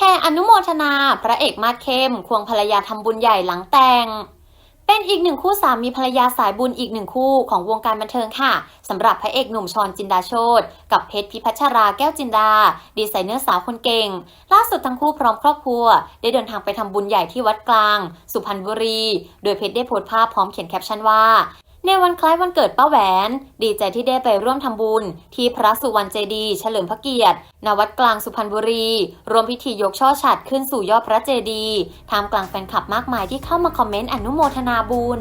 แห่อนุโมทนา พระเอกมาสเข้ม ควงภรรยาทำบุญใหญ่หลังแต่ง เป็นอีกหนึ่งคู่สามีภรรยาสายบุญอีกหนึ่งคู่ของวงการบันเทิงค่ะสำหรับพระเอกหนุ่มชอนจินดาโชตกับเพชรพิพัชราแก้วจินดา ดีไซเนอร์สาวคนเก่ง ล่าสุดทั้งคู่พร้อมครอบครัว ได้เดินทางไปทำบุญใหญ่ที่วัดกลาง สุพรรณบุรี โดยเพชรได้โพสต์ภาพพร้อมเขียนแคปชั่นว่า ในวันคล้ายวันเกิดป้าแหวน ดีใจที่ได้ไปร่วมทำบุญ ที่พระสุวรรณเจดีย์เฉลิมพระเกียรติณวัดกลางสุพรรณบุรี รวมพิธียกช่อฉัดขึ้นสู่ยอดพระเจดีย์ท่ามกลางแฟนคลับมากมายที่เข้ามาคอมเมนต์อนุโมทนาบุญ